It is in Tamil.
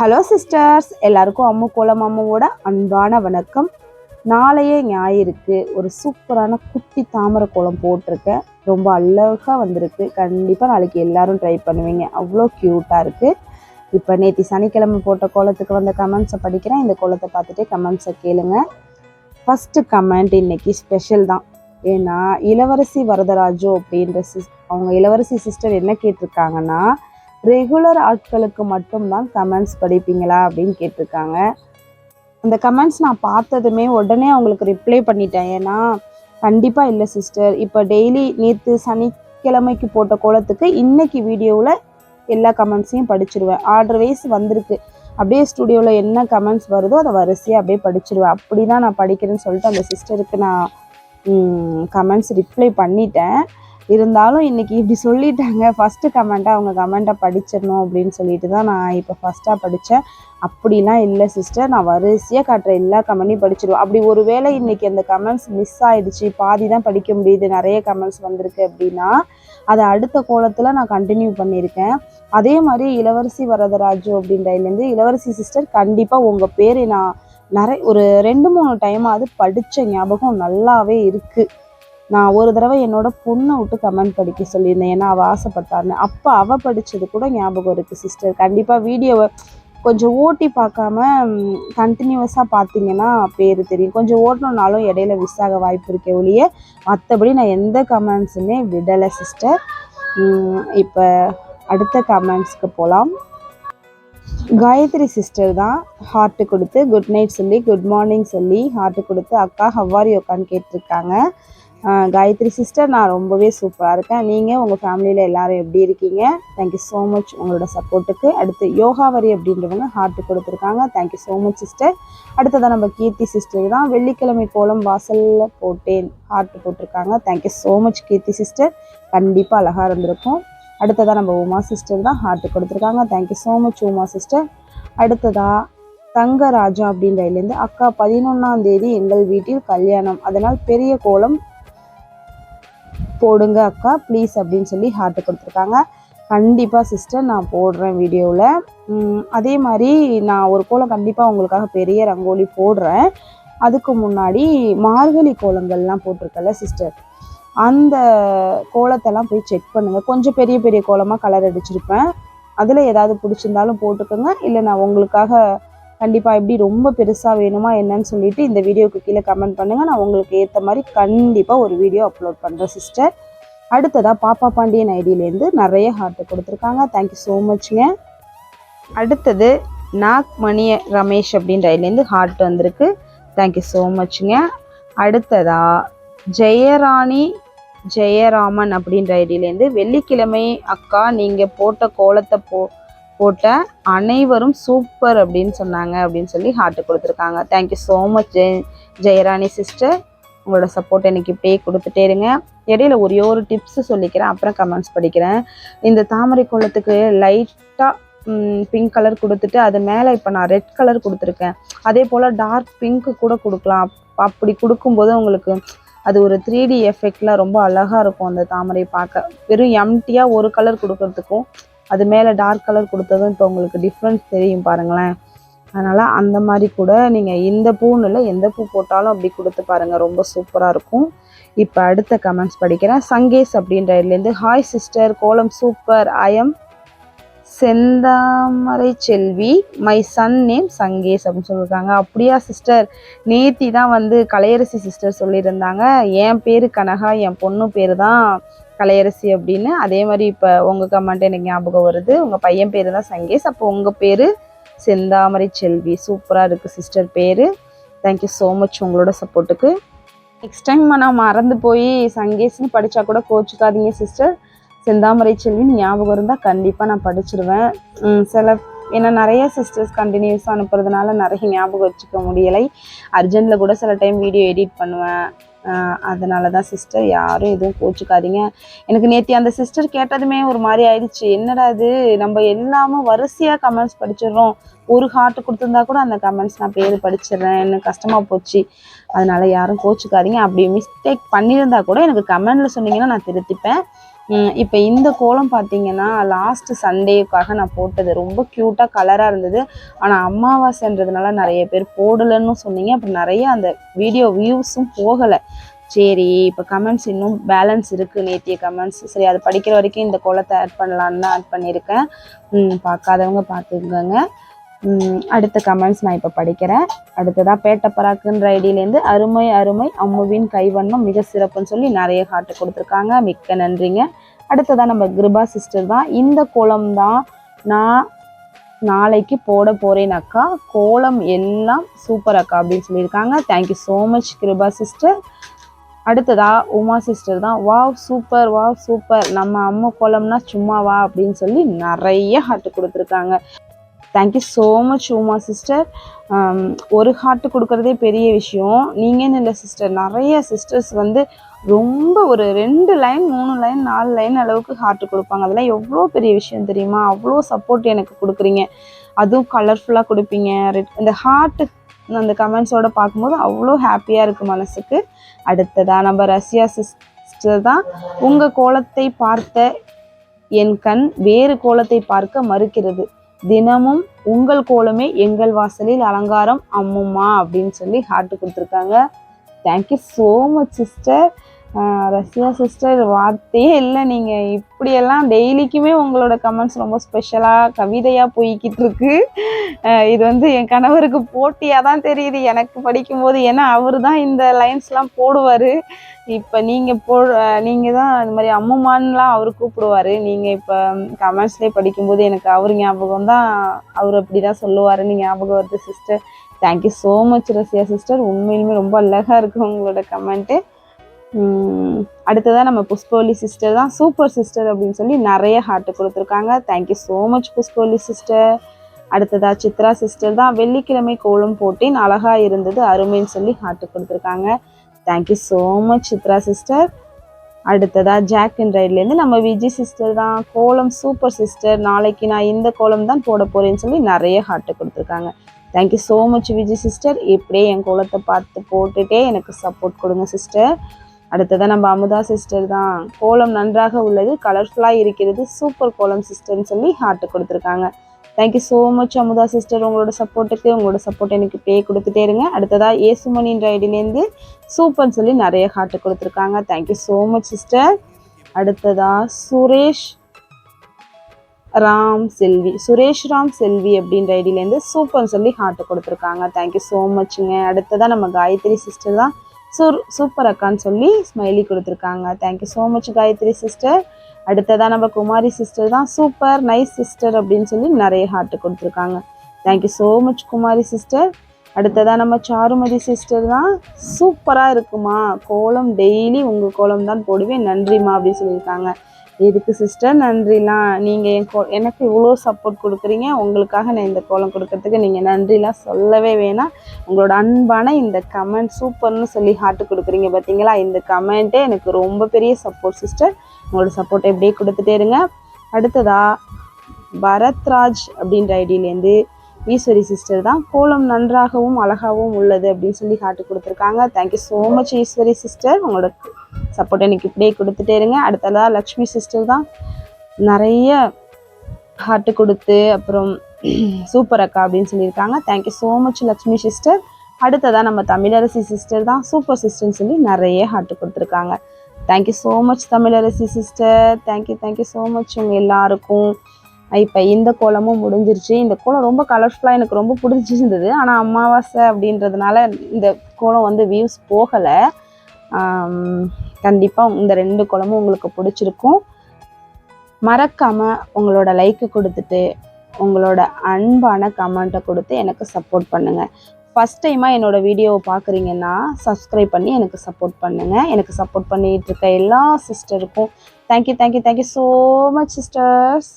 ஹலோ சிஸ்டர்ஸ் எல்லாருக்கும் அம்மு கோலம் அம்மாவோட அன்பான வணக்கம். நாளையே ஞாயிறுக்கு ஒரு சூப்பரான குட்டி தாமரை கோலம் போட்டிருக்கேன் ரொம்ப அழகாக வந்திருக்கு. கண்டிப்பாக நாளைக்கு எல்லாரும் ட்ரை பண்ணுவீங்க. அவ்வளோ க்யூட்டாக இருக்குது இப்போ நேற்று சனிக்கிழமை போட்ட கோலத்துக்கு வந்த கமெண்ட்ஸை படிக்கிறேன். இந்த கோலத்தை பார்த்துட்டு கமெண்ட்ஸை கேளுங்க. ஃபஸ்ட்டு கமெண்ட் இன்னைக்கு ஸ்பெஷல் தான். ஏன்னா இளவரசி வரதராஜோ அப்படின்ற சிஸ் அவங்க இளவரசி சிஸ்டர் என்ன கேட்டிருக்காங்கன்னா ரெகுலர் ஆட்களுக்கு மட்டும்தான் கமெண்ட்ஸ் படிப்பீங்களா அப்படின்னு கேட்டிருக்காங்க. அந்த கமெண்ட்ஸ் நான் பார்த்ததுமே உடனே அவங்களுக்கு ரிப்ளை பண்ணிட்டேன். ஏன்னா கண்டிப்பாக இல்லை சிஸ்டர் இப்போ டெய்லி நேற்று சனிக்கிழமைக்கு போட்ட கோலத்துக்கு இன்னைக்கு வீடியோவில் எல்லா கமெண்ட்ஸையும் படிச்சிருவேன். ஆர்டர் வைஸ் வந்திருக்கு. அப்படியே ஸ்டுடியோவில் என்ன கமெண்ட்ஸ் வருதோ அதை வரிசையாக அப்படியே படிச்சிருவேன். அப்படி தான் நான் படிக்கிறேன்னு சொல்லிட்டு அந்த சிஸ்டருக்கு நான் கமெண்ட்ஸ் ரிப்ளை பண்ணிட்டேன். இருந்தாலும் இன்றைக்கி இப்படி சொல்லிட்டாங்க. ஃபஸ்ட்டு கமெண்ட்டாக அவங்க கமெண்ட்டை படிச்சிடணும் அப்படின்னு சொல்லிட்டு தான் நான் இப்போ ஃபஸ்ட்டாக படித்தேன் அப்படிலாம் இல்லை சிஸ்டர் நான் வரிசையாக காட்டுற எல்லா கமெண்ட்டையும் படிச்சிடுவேன் அப்படி ஒரு வேளை இன்றைக்கி அந்த கமெண்ட்ஸ் மிஸ் ஆகிடுச்சு பாதி தான் படிக்க முடியுது நிறைய கமெண்ட்ஸ் வந்திருக்கு அப்படின்னா அதை அடுத்த கோலத்தில் நான் கண்டினியூ பண்ணியிருக்கேன். அதே மாதிரி இளவரசி வரதராஜு அப்படின்றதுலேருந்து இளவரசி சிஸ்டர் கண்டிப்பாக உங்கள் பேரை நான் நிறைய ஒரு ரெண்டு மூணு டைமாவது படித்த ஞாபகம் நல்லாவே இருக்குது நான் ஒரு தடவை என்னோட பொண்ணை விட்டு கமெண்ட் படிக்க சொல்லியிருந்தேன். ஏன்னா அவள் ஆசைப்பட்டான்னு. அப்போ அவள் படித்தது கூட ஞாபகம் இருக்குது சிஸ்டர் கண்டிப்பாக வீடியோவை கொஞ்சம் ஓட்டி பார்க்காம கண்டினியூஸாக பார்த்தீங்கன்னா பேர் தெரியும். கொஞ்சம் ஓட்டணுன்னாலும் இடையில மிஸ் ஆக வாய்ப்பு இருக்கே ஒழிய மற்றபடி நான் எந்த கமெண்ட்ஸுமே விடலை சிஸ்டர் இப்போ அடுத்த கமெண்ட்ஸ்க்கு போகலாம் காயத்ரி சிஸ்டர் தான் ஹார்ட்டு கொடுத்து குட் நைட் சொல்லி குட் மார்னிங் சொல்லி ஹார்ட்டு கொடுத்து அக்கா ஹவ்வாரி உக்கான்னு கேட்டிருக்காங்க. காயத்ரி சிஸ்டர் நான் ரொம்பவே சூப்பராக இருக்கேன். நீங்கள் உங்கள் ஃபேமிலியில் எல்லாரும் எப்படி இருக்கீங்க? தேங்க்யூ ஸோ மச் உங்களோட சப்போர்ட்டுக்கு அடுத்து யோகாவரி அப்படின்றவங்க ஹார்ட் கொடுத்துருக்காங்க. தேங்க்யூ ஸோ மச் சிஸ்டர் அடுத்ததாக நம்ம கீர்த்தி சிஸ்டர் தான். வெள்ளிக்கிழமை கோலம் வாசலில் போட்டேன் ஹார்ட் போட்டிருக்காங்க. Thank you so much Keerthi sister கண்டிப்பாக அழகாக இருந்திருக்கும். அடுத்ததாக நம்ம உமா சிஸ்டர் தான் ஹார்ட் கொடுத்துருக்காங்க. Thank you so much Uma sister அடுத்ததாக தங்கராஜா அப்படின்றதுலேருந்து அக்கா பதினொன்றாம் தேதி எங்கள் வீட்டில் கல்யாணம். அதனால் பெரிய கோலம் போடுங்க அக்கா ப்ளீஸ் அப்படின்னு சொல்லி ஹார்ட்டு கொடுத்துருக்காங்க. கண்டிப்பாக சிஸ்டர் நான் போடுறேன் வீடியோவில் அதே மாதிரி நான் ஒரு கோலம் கண்டிப்பாக உங்களுக்காக பெரிய ரங்கோலி போடுறேன். அதுக்கு முன்னாடி மார்கழி கோலங்கள்லாம் போட்டிருக்கல சிஸ்டர் அந்த கோலத்தெல்லாம் போய் செக் பண்ணுங்கள் கொஞ்சம் பெரிய பெரிய கோலமாக கலர் அடிச்சிருப்பேன். அதில் ஏதாவது பிடிச்சிருந்தாலும் போட்டுக்கோங்க. இல்லை நான் உங்களுக்காக கண்டிப்பாக எப்படி ரொம்ப பெருசாக வேணுமா என்னன்னு சொல்லிட்டு இந்த வீடியோக்கு கீழே கமெண்ட் பண்ணுங்கள் நான் உங்களுக்கு ஏற்ற மாதிரி கண்டிப்பாக ஒரு வீடியோ அப்லோட் பண்ணுறேன் சிஸ்டர் அடுத்ததாக பாப்பா பாண்டியன் ஐடியிலேருந்து நிறைய ஹார்ட்டு கொடுத்துருக்காங்க. தேங்க்யூ ஸோ மச்ங்க அடுத்தது நாக் மணி ரமேஷ் அப்படின்ற ஐடியிலேருந்து ஹார்ட் வந்திருக்கு. தேங்க்யூ ஸோ மச்ங்க அடுத்ததா ஜெயராணி ஜெயராமன் அப்படின்ற ஐடியிலேருந்து வெள்ளிக்கிழமை அக்கா நீங்கள் போட்ட கோலத்தை போ போட்டேன் அனைவரும் சூப்பர் அப்படின்னு சொன்னாங்க அப்படின்னு சொல்லி ஹார்ட் கொடுத்துருக்காங்க. Thank you so much Jai Jayarani sister உங்களோட சப்போர்ட் எனக்கு இப்படியே கொடுத்துட்டே இருங்க. இடையில ஒரே ஒரு டிப்ஸ் சொல்லிக்கிறேன் அப்புறம் கமெண்ட்ஸ் படிக்கிறேன். இந்த தாமரை குளத்துக்கு லைட்டாக பிங்க் கலர் கொடுத்துட்டு அது மேலே இப்போ நான் ரெட் கலர் கொடுத்துருக்கேன். அதே போல் டார்க் பிங்க்கு கூட கொடுக்கலாம். அப்படி கொடுக்கும்போது உங்களுக்கு அது ஒரு த்ரீ டி எஃபெக்டில் ரொம்ப அழகாக இருக்கும் அந்த தாமரை பார்க்க. வெறும் எம்டியாக ஒரு கலர் கொடுக்கறதுக்கும் அது மேலே டார்க் கலர் கொடுத்ததும் இப்போ உங்களுக்கு டிஃப்ரென்ஸ் தெரியும் பாருங்களேன். அதனால் அந்த மாதிரி கூட நீங்கள் இந்த பூன்னு இல்லை எந்த பூ போட்டாலும் அப்படி கொடுத்து பாருங்கள் ரொம்ப சூப்பராக இருக்கும். இப்போ அடுத்த கமெண்ட்ஸ் படிக்கிறேன். சங்கேஷ் அப்படின்ற இதுலேருந்து hi sister kolam super I'm Senthamarai Selvi. My son name Sankesh அப்படின்னு சொல்லியிருக்காங்க அப்படியா சிஸ்டர் நேத்தி தான் வந்து கலையரசி சிஸ்டர் சொல்லியிருந்தாங்க. என் பேர் கனகா என் பொண்ணு பேர் தான் கலையரசி அப்படின்னு. அதே மாதிரி இப்போ உங்கள் கமெண்ட் எனக்கு ஞாபகம் வருது. உங்கள் பையன் பேர் தான் சங்கேஷ். அப்போ உங்கள் பேர் செந்தாமரை செல்வி. சூப்பராக இருக்குது சிஸ்டர் பேர். தேங்க்யூ ஸோ மச் உங்களோட சப்போர்ட்டுக்கு நெக்ஸ்ட் டைம் நான் மறந்து போய் சங்கேஷ்னு படித்தா கூட கோச்சுக்காதீங்க சிஸ்டர் செந்தாமரை செல்வின்னு ஞாபகம் இருந்தால் கண்டிப்பாக நான் படிச்சிருவேன். சில ஏன்னா நிறைய சிஸ்டர்ஸ் கண்டினியூஸாக அனுப்புறதுனால நிறைய ஞாபகம் வச்சுக்க முடியலை. அர்ஜென்ட்டில் கூட சில டைம் வீடியோ எடிட் பண்ணுவேன். அதனால தான் சிஸ்டர் யாரும் எதுவும் கோச்சிக்காதீங்க. எனக்கு நேற்று அந்த சிஸ்டர் கேட்டதுமே ஒரு மாதிரி ஆயிடுச்சு. என்னடா இது? நம்ம எல்லாமே வரிசையாக கமெண்ட்ஸ் படிச்சிடுறோம். ஒரு ஹார்ட் கொடுத்துருந்தா கூட அந்த கமெண்ட்ஸ் நான் பேர் படிச்சிடுறேன். எனக்கு கஷ்டமாக போச்சு. அதனால யாரும் கோச்சிக்காதீங்க. அப்படி மிஸ்டேக் பண்ணியிருந்தா கூட எனக்கு கமெண்டில் சொன்னீங்கன்னா நான் திருத்திப்பேன். இப்போ இந்த கோலம் பார்த்தீங்கன்னா லாஸ்ட் சண்டேக்காக நான் போட்டது. ரொம்ப க்யூட்டாக கலராக இருந்தது. ஆனால் அமாவாசைன்றதுனால நிறைய பேர் போடலைன்னு சொன்னீங்க. அப்புறம் நிறைய அந்த வீடியோ வியூஸும் போகலை. சரி இப்போ கமெண்ட்ஸ் இன்னும் பேலன்ஸ் இருக்குது நேத்திய கமெண்ட்ஸ் சரி அது படிக்கிற வரைக்கும் இந்த கோலத்தை ஆட் பண்ணலான்னு தான் ஆட் பண்ணியிருக்கேன். பார்க்காதவங்க பார்த்துக்கோங்க. அடுத்த கமெண்ட்ஸ் நான் இப்போ படிக்கிறேன். அடுத்ததாக பேட்டப்பராக்குன்ற ஐடியிலேருந்து அருமை அருமை அம்முவின் கைவண்ணம் மிக சிறப்புன்னு சொல்லி நிறைய ஹார்ட் கொடுத்துருக்காங்க. மிக்க நன்றிங்க. அடுத்ததாக நம்ம கிருபா சிஸ்டர் தான். இந்த கோலம் தான் நான் நாளைக்கு போட போகிறேன் அக்கா. கோலம் எல்லாம் சூப்பர் அக்கா அப்படின்னு சொல்லியிருக்காங்க. Thank you so much Kiruba sister அடுத்ததா உமா சிஸ்டர் தான். வாவ் சூப்பர் வாவ் சூப்பர் நம்ம அம்மா கோலம்னா சும்மா வா அப்படின்னு சொல்லி நிறைய ஹார்ட் கொடுத்துருக்காங்க. Thank you so much Uma sister ஒரு ஹார்ட் கொடுக்குறதே பெரிய விஷயம். நீங்கன்னு இல்லை சிஸ்டர் நிறைய சிஸ்டர்ஸ் வந்து ரொம்ப ஒரு ரெண்டு லைன் மூணு லைன் நாலு லைன் அளவுக்கு ஹார்ட் கொடுப்பாங்க. அதெல்லாம் எவ்வளோ பெரிய விஷயம் தெரியுமா? அவ்வளோ சப்போர்ட் எனக்கு கொடுக்குறீங்க. அதுவும் கலர்ஃபுல்லாக கொடுப்பீங்க. ரெட் இந்த ஹார்ட்டு அந்த கமெண்ட்ஸோடு பார்க்கும்போது அவ்வளோ ஹாப்பியாக இருக்குது மனசுக்கு. அடுத்ததாக நம்ம ரஷ்யா சிஸ்டர் தான் உங்கள் கோலத்தை பார்த்த என் கண் வேறு கோலத்தை பார்க்க மறுக்கிறது. தினமும் உங்கள் கோலமே எங்கள் வாசலில் அலங்காரம் அம்மும்மா அப்படின்னு சொல்லி ஹார்ட் கொடுத்துருக்காங்க. Thank you so much sister Rashya sister வார்த்தையே இல்லை நீங்கள் இப்படியெல்லாம் டெய்லிக்குமே உங்களோட கமெண்ட்ஸ் ரொம்ப ஸ்பெஷலாக கவிதையாக போய்கிட்டு இருக்கு. இது வந்து என் கணவருக்கு போட்டியாக தான் தெரியுது. எனக்கு படிக்கும்போது ஏன்னா அவர் தான் இந்த லைன்ஸ்லாம் போடுவார். இப்போ நீங்கள் போ நீங்கள் தான் இந்த மாதிரி அம்முமான்லாம் அவர் கூப்பிடுவார். நீங்கள் இப்போ கமெண்ட்ஸ்லேயே படிக்கும்போது எனக்கு அவர் ஞாபகம் தான் அவர் அப்படி தான் சொல்லுவாருன்னு ஞாபகம் வருது sister thank you so much Rashya sister உண்மையிலுமே ரொம்ப அழகாக இருக்கு உங்களோட கமெண்ட்டு அடுத்ததாக நம்ம புஷ்பவலி சிஸ்டர் தான் சூப்பர் சிஸ்டர் அப்படின்னு சொல்லி நிறைய ஹார்ட் கொடுத்துருக்காங்க. Thank you so much Pushpavalli sister அடுத்ததா சித்ரா சிஸ்டர் தான் வெள்ளிக்கிழமை கோலம் போட்டேன் அழகா இருந்தது அருமைன்னு சொல்லி ஹார்ட் கொடுத்துருக்காங்க. Thank you so much Chitra sister அடுத்ததா ஜாக் அண்ட் ரைட்லேருந்து நம்ம விஜய் சிஸ்டர் தான் கோலம் சூப்பர் சிஸ்டர் நாளைக்கு நான் இந்த கோலம் தான் போட போறேன்னு சொல்லி நிறைய ஹார்ட் கொடுத்துருக்காங்க. Thank you so much Vijay sister இப்படியே என் கோலத்தை பார்த்து போட்டுட்டே எனக்கு சப்போர்ட் கொடுங்க சிஸ்டர் அடுத்ததான் நம்ம அமுதா சிஸ்டர் தான். கோலம் நன்றாக உள்ளது கலர்ஃபுல்லாக இருக்கிறது சூப்பர் கோலம் சிஸ்டர்னு சொல்லி ஹார்ட் கொடுத்துருக்காங்க. Thank you so much Amudha sister உங்களோட சப்போர்ட்டுக்கு உங்களோட சப்போர்ட் எனக்கு பே கொடுத்துட்டே இருங்க. அடுத்ததாக ஏசுமணின்ற ஐடியிலேருந்து சூப்பர்னு சொல்லி நிறைய ஹார்ட்டு கொடுத்துருக்காங்க. தேங்க்யூ ஸோ மச் சிஸ்டர் அடுத்ததாக சுரேஷ் ராம் செல்வி. சுரேஷ் ராம் செல்வி அப்படின்ற ஐடியிலேருந்து சூப்பர்னு சொல்லி ஹார்ட் கொடுத்துருக்காங்க. தேங்க்யூ ஸோ மச்ங்க அடுத்ததாக நம்ம காயத்ரி சிஸ்டர் தான். சூர் சூப்பர் அக்கான்னு சொல்லி ஸ்மைலி கொடுத்துருக்காங்க. Thank you so much Gayathri sister அடுத்ததாக நம்ம குமாரி சிஸ்டர் தான். சூப்பர் நைஸ் சிஸ்டர் அப்படின்னு சொல்லி நிறைய ஹார்ட்டு கொடுத்துருக்காங்க. Thank you so much Kumari sister அடுத்ததாக நம்ம சாருமதி சிஸ்டர் தான். சூப்பராக இருக்குமா? கோலம் டெய்லி உங்கள் கோலம் தான் போடுவேன். நன்றிம்மா அப்படின்னு சொல்லியிருக்காங்க. எதுக்கு சிஸ்டர் நன்றிலாம் நீங்கள் என் கோ எனக்கு இவ்வளோ சப்போர்ட் கொடுக்குறீங்க. உங்களுக்காக நான் இந்த கோலம் கொடுக்கறதுக்கு நீங்கள் நன்றிலாம் சொல்லவே வேணாம். உங்களோட அன்பான இந்த கமெண்ட் சூப்பர்னு சொல்லி ஹார்ட் கொடுக்குறீங்க பார்த்தீங்களா இந்த கமெண்ட்டே எனக்கு ரொம்ப பெரிய சப்போர்ட் சிஸ்டர் உங்களோட சப்போர்ட்டை எப்படியே கொடுத்துட்டே இருங்க. அடுத்ததா பரத்ராஜ் அப்படின்ற ஐடியிலேருந்து ஈஸ்வரி சிஸ்டர் தான். கோலம் நன்றாகவும் அழகாகவும் உள்ளது அப்படின்னு சொல்லி ஹார்ட் கொடுத்துருக்காங்க. Thank you so much Eswari sister உங்களோட சப்போர்ட் எனக்கு இப்படியே கொடுத்துட்டே இருங்க. அடுத்ததாக லக்ஷ்மி சிஸ்டர் தான். நிறைய ஹார்ட் கொடுத்து அப்புறம் சூப்பர் அக்கா அப்படின்னு சொல்லியிருக்காங்க. Thank you so much Lakshmi sister அடுத்ததாக நம்ம தமிழரசி சிஸ்டர் தான். சூப்பர் சிஸ்டர்னு சொல்லி நிறைய ஹார்ட் கொடுத்துருக்காங்க. Thank you so much Tamilarasi sister thank you thank you so much உங்கள் எல்லாருக்கும். இப்போ இந்த கோலமும் முடிஞ்சிருச்சு. இந்த கோலம் ரொம்ப கலர்ஃபுல்லாக எனக்கு ரொம்ப பிடிச்சிருந்தது. ஆனால் அமாவாசை அப்படின்றதுனால இந்த கோலம் வந்து வியூஸ் போகலை. கண்டிப்பாக இந்த ரெண்டு குழம்பும் உங்களுக்கு பிடிச்சிருக்கும். மறக்காமல் உங்களோட லைக்கு கொடுத்துட்டு உங்களோட அன்பான கமெண்ட்டை கொடுத்து எனக்கு சப்போர்ட் பண்ணுங்கள் ஃபஸ்ட் டைமாக என்னோடய வீடியோவை பார்க்குறீங்கன்னா சப்ஸ்கிரைப் பண்ணி எனக்கு சப்போர்ட் பண்ணுங்கள் எனக்கு சப்போர்ட் பண்ணிகிட்டு இருக்க எல்லா சிஸ்டருக்கும் thank you thank you thank you so much sisters